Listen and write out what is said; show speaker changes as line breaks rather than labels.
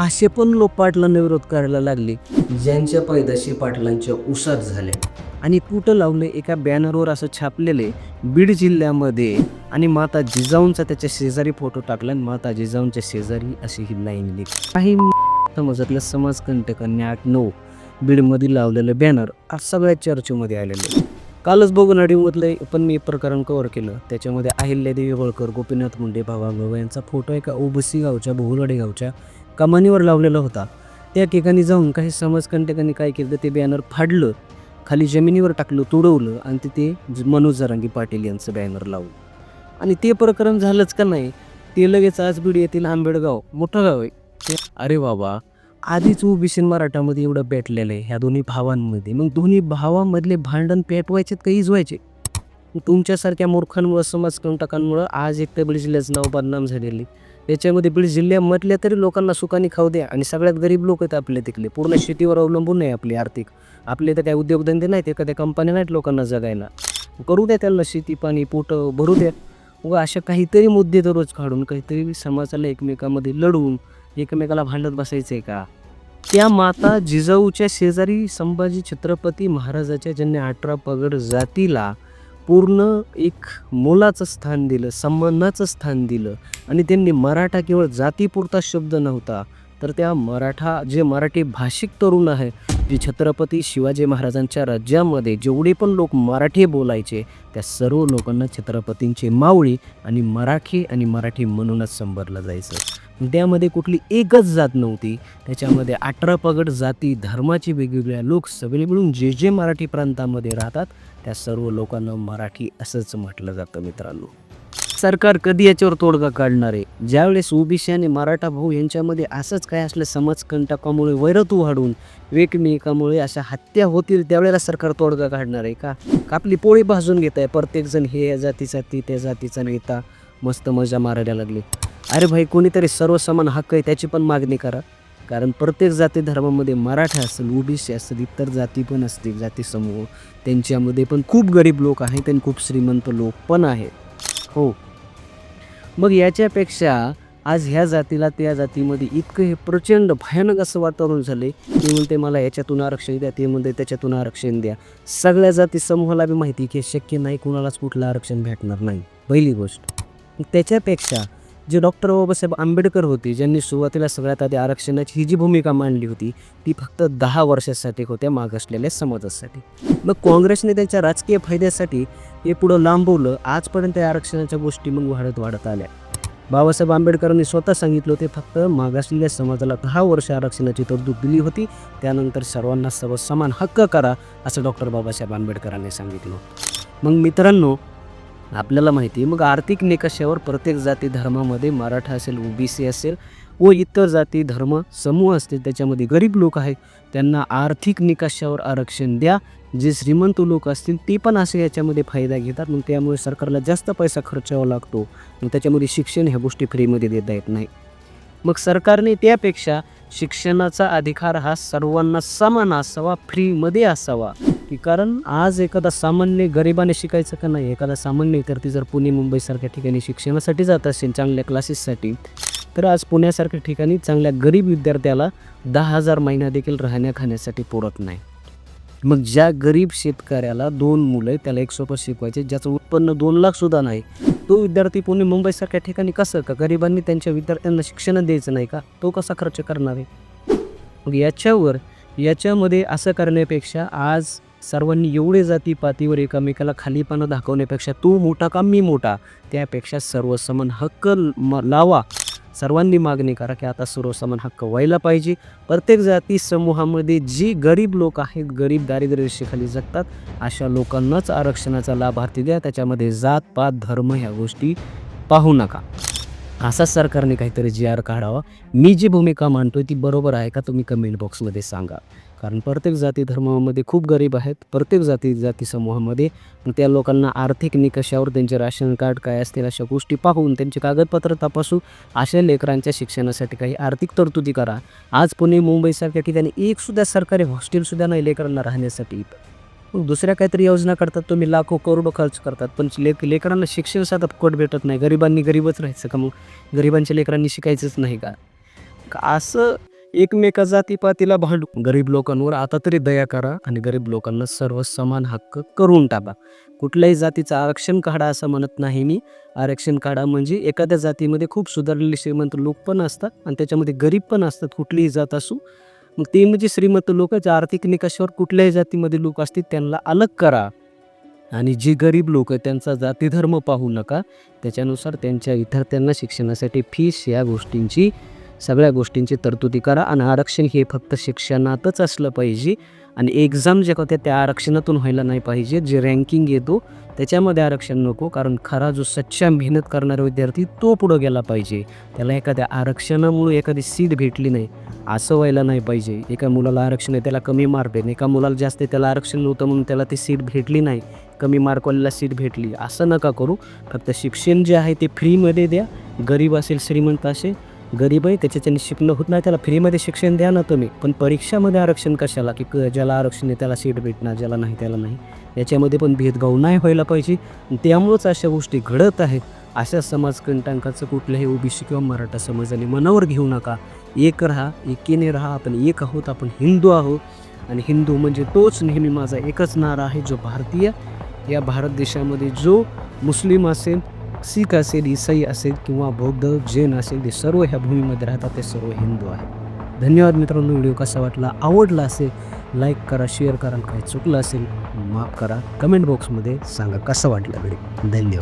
असे पण लोक पाटलांना विरोध करायला लागले. ज्यांच्या पैदाशी पाटलांच्या उसात झाल्या आणि कुठं लावले एका बॅनरवर असं छापलेले बीड जिल्ह्यामध्ये आणि माता जिजाऊंचा त्याच्या शेजारी फोटो टाकला आणि माता जिजाऊंच्या शेजारी अशी ही लाईन लिहिली. काही समाजातल्या समाजकंटकांनी आठ नऊ बीडमध्ये लावलेलं बॅनर आज सगळ्या चर्चेमध्ये आलेले कालच बघून अडीमधलं पण मी प्रकरण कव्हर केलं. त्याच्यामध्ये अहिल्यादेवी होळकर गोपीनाथ मुंडे भावा गवळ यांचा फोटो एका ओबसी गावच्या बहुलवाडी गावच्या कमानीवर लावलेला होता. त्या ठिकाणी जाऊन काही समाजकंटकांनी काय केलं ते बॅनर फाडलं खाली जमिनीवर टाकलं तुडवलं आणि तिथे ज- मनोज जरांगी पाटील यांचं बॅनर लावलं. आणि ते प्रकरण झालंच का नाही ते लगेच आज बीड येथील आंबेडगाव मोठं गाव आहे. ते अरे बाबा आधीच ओबीसी मराठामध्ये एवढं पेटलेलं आहे ह्या दोन्ही भावांमध्ये. मग दोन्ही भावांमधले भांडण पेटवायचे का इजवायचे? तुमच्यासारख्या मूर्खांमुळं समाजकंटकांमुळं आज एक तर जिल्ह्याचं नाव बदनाम झालेली त्याच्यामध्ये बीड जिल्ह्यामधल्या तरी लोकांना सुखाने खाऊ द्या. आणि सगळ्यात गरीब लोक आहेत आपले तिकडे पूर्ण शेतीवर अवलंबून नाही आपली आर्थिक. आपले तर काय उद्योगधंदे नाहीत एखाद्या कंपन्या नाहीत लोकांना जगायला. करू द्या त्यांना शेती पाणी पोटं भरू द्या. व अशा काहीतरी मुद्दे दररोज काढून काहीतरी समाजाला एकमेकामध्ये लढवून एकमेकाला भांडत बसायचं आहे का? त्या माता जिजाऊच्या शेजारी संभाजी छत्रपती महाराजाच्या ज्यांनी अठरा पगड जातीला पूर्ण एक मोलाचं स्थान दिलं सन्मानाचं स्थान दिलं. आणि त्यांनी मराठा केवळ जातीपुरता शब्द नव्हता तर त्या मराठा जे मराठी भाषिक तरुण आहे जे छत्रपती शिवाजी महाराजांच्या राज्यामध्ये जेवढे पण लोक मराठी बोलायचे त्या सर्व लोकांना छत्रपतींचे मावळी आणि मराठी आणि मराठी म्हणूनच संबरलं जायचं. त्यामध्ये कुठली एकच जात नव्हती. त्याच्यामध्ये अठरा पगड जाती धर्माची वेगवेगळ्या लोक सगळे मिळून जे जे मराठी प्रांतामध्ये राहतात त्या सर्व लोकांना मराठी असंच म्हटलं जातं मित्रांनो. सरकार कधी याच्यावर तोडगा काढणार आहे? ज्यावेळेस ओबीसी आणि मराठा भाऊ यांच्यामध्ये असंच काय असलं समाजकंटकामुळे वैरत वाढून एकमेकामुळे अशा हत्या होतील त्यावेळेला सरकार तोडगा काढणार आहे का? का आपली पोळी भाजून घेत आहे? प्रत्येकजण हे या जातीचा ती त्या जातीचा नेता. मस्त मजा मारायला लागली. अरे भाई कोणीतरी सर्वसमान हक्क आहे त्याची पण मागणी करा. कारण प्रत्येक जाती धर्मामध्ये मराठा असेल ओबीसी असेल इतर जाती पण असतील जाती समूह. त्यांच्यामध्ये पण खूप गरीब लोक आहेत आणि खूप श्रीमंत लोक पण आहेत. हो. मग याच्यापेक्षा आज ह्या जातीला त्या जातीमध्ये इतकं हे प्रचंड भयानक असं वातावरण झाले की म्हणते मला याच्यातून आरक्षण द्या ते म्हणते त्याच्यातून आरक्षण द्या. सगळ्या जाती समूहाला बी माहिती की शक्य नाही कुणालाच कुठलं आरक्षण भेटणार नाही. पहिली गोष्ट. त्याच्यापेक्षा जे डॉक्टर बाबासाहेब आंबेडकर होते ज्यांनी सुरुवातीला सगळ्यात आधी आरक्षणाची ही जी भूमिका मांडली होती ती फक्त दहा वर्षासाठी होत्या मागासलेल्या समाजासाठी. मग काँग्रेसने त्यांच्या राजकीय फायद्यासाठी हे पुढं लांबवलं आजपर्यंत या आरक्षणाच्या गोष्टी मग वाढत वाढत आल्या. बाबासाहेब आंबेडकरांनी स्वतः सांगितलं होते फक्त मागासलेल्या समाजाला दहा वर्ष आरक्षणाची तरतूद दिली होती त्यानंतर सर्वांना सर्व समान हक्क करा असं डॉक्टर बाबासाहेब आंबेडकरांनी सांगितलं. मग मित्रांनो आपल्याला माहिती आहे. मग आर्थिक निकषावर प्रत्येक जाती धर्मामध्ये मराठा असेल ओबीसी असेल व इतर जाती धर्म समूह असतील त्याच्यामध्ये गरीब लोक आहेत त्यांना आर्थिक निकषावर आरक्षण द्या. जे श्रीमंत लोक असतील ते पण असे याच्यामध्ये फायदा घेतात. मग त्यामुळे सरकारला जास्त पैसा खर्चावा लागतो. मग त्याच्यामध्ये शिक्षण ह्या गोष्टी फ्रीमध्ये देता येत नाही. मग सरकारने त्यापेक्षा शिक्षणाचा अधिकार हा सर्वांना समान असावा फ्रीमध्ये असावा. की कारण आज एखादा सामान्य गरिबाने शिकायचं का नाही? एखादा सामान्य विद्यार्थी जर पुणे मुंबईसारख्या ठिकाणी शिक्षणासाठी जात असेल चांगल्या क्लासेससाठी तर आज पुण्यासारख्या ठिकाणी चांगल्या गरीब विद्यार्थ्याला दहा हजार महिना देखील राहण्या खाण्यासाठी पुरत नाही. मग ज्या गरीब शेतकऱ्याला दोन मुलं त्याला एक सोबत शिकवायचे ज्याचं उत्पन्न दोन लाख सुद्धा नाही तो विद्यार्थी पुणे मुंबईसारख्या ठिकाणी कसं? का गरिबांनी त्यांच्या विद्यार्थ्यांना शिक्षण द्यायचं नाही का? तो कसा खर्च करणार आहे? मग याच्यावर याच्यामध्ये असं करण्यापेक्षा आज सर्वांनी एवढे जाती पातीवर एकामेकाला खालीपणा दाखवण्यापेक्षा तू मोठा का मी मोठा? त्यापेक्षा सर्वसमान हक्क म- लावा. सर्वांनी मागणी करा की आता सर्वसमान हक्क व्हायला पाहिजे. प्रत्येक जाती समूहामध्ये जी गरीब लोक आहेत गरीब दारिद्र्य रेषेखाली जगतात अशा लोकांनाच आरक्षणाचा लाभार्थी द्या. त्याच्यामध्ये जात पात धर्म ह्या गोष्टी पाहू नका. असा सरकारने काहीतरी जी आर काढावा. मी जी भूमिका मांडतोय ती बरोबर आहे का? तुम्ही कमेंट बॉक्समध्ये सांगा. कारण प्रत्येक जाती धर्मामध्ये खूप गरीब आहेत. प्रत्येक जाती जाती समूहामध्ये त्या लोकांना आर्थिक निकषावर त्यांचे राशन कार्ड काय असतील अशा गोष्टी पाहून त्यांचे कागदपत्र तपासू अशा लेकरांच्या शिक्षणासाठी काही आर्थिक तरतुदी करा. आज पुणे मुंबईसारख्या ठिकाणी एकसुद्धा सरकारी हॉस्टेलसुद्धा नाही लेकरांना राहण्यासाठी. मग दुसऱ्या काहीतरी योजना करतात तुम्ही लाखो करोडो खर्च करतात पण लेक लेकरांना शिक्षण साधा फुकट भेटत नाही. गरिबांनी गरीबच राहायचं का मग? गरिबांच्या लेकरांनी शिकायचंच नाही का? का असं एकमेका जातीपातीला भांडू. गरीब लोकांवर आता तरी दया करा आणि गरीब लोकांना सर्व समान हक्क करून टाका. कुठल्याही जातीचं आरक्षण काढा असं म्हणत नाही मी. आरक्षण काढा म्हणजे एखाद्या जातीमध्ये खूप सुधारलेले श्रीमंत लोक पण असतात आणि त्याच्यामध्ये गरीब पण असतात कुठलीही जात असू. मग ते म्हणजे श्रीमंत लोक जे आर्थिक निकषावर कुठल्याही जातीमध्ये लोक असतील त्यांना अलग करा. आणि जी गरीब लोक त्यांचा जातीधर्म पाहू नका त्याच्यानुसार त्यांच्या विद्यार्थ्यांना शिक्षणासाठी फीस या गोष्टींची सगळ्या गोष्टींची तरतुदी करा आणि आरक्षण हे फक्त शिक्षणातच असलं पाहिजे. आणि एक्झाम जे होते त्या आरक्षणातून व्हायला नाही पाहिजे. जे रँकिंग येतो त्याच्यामध्ये आरक्षण नको. कारण खरा जो सच्चा मेहनत करणारा विद्यार्थी तो पुढं गेला पाहिजे. त्याला एखाद्या आरक्षणामुळे एखादी सीट भेटली नाही असं व्हायला नाही पाहिजे. एका मुलाला आरक्षण आहे त्याला कमी मार्क आहे एका मुलाला जास्त त्याला आरक्षण नव्हतं म्हणून त्याला ती सीट भेटली नाही. कमी मार्कवाल्याला सीट भेटली. असं नका करू. फक्त शिक्षण जे आहे ते फ्रीमध्ये द्या. गरीब असेल श्रीमंत असेल गरीब आहे त्याच्याच्याने शिकणं होत नाही त्याला फ्रीमध्ये शिक्षण द्या ना तुम्ही. पण परीक्षामध्ये आरक्षण कशाला? की क- ज्याला आरक्षण आहे त्याला सीट भेटणार ज्याला नाही त्याला नाही. याच्यामध्ये पण भेदभाव नाही व्हायला पाहिजे. त्यामुळंच अशा गोष्टी घडत आहेत. अशा समाजकंटांकाचं कुठल्याही ओबीसी किंवा मराठा समाजाने मनावर घेऊ नका. एक राहा एकीने राहा आपण एक आहोत आपण हिंदू आहोत. आणि हिंदू म्हणजे तोच नेहमी माझा एकच नारा आहे जो भारतीय. या भारत देशामध्ये जो मुस्लिम असेल सिख असेल इसाई असेल किंवा बौद्ध जैन असेल ते सर्व ह्या भूमीमध्ये राहतात ते सर्व हिंदू आहेत धन्यवाद मित्रांनो व्हिडिओ कसा वाटला आवडला असेल लाईक करा शेअर करा काही चुकलं असेल माफ करा. कमेंट बॉक्समध्ये सांगा कसं वाटलं व्हिडिओ. धन्यवाद.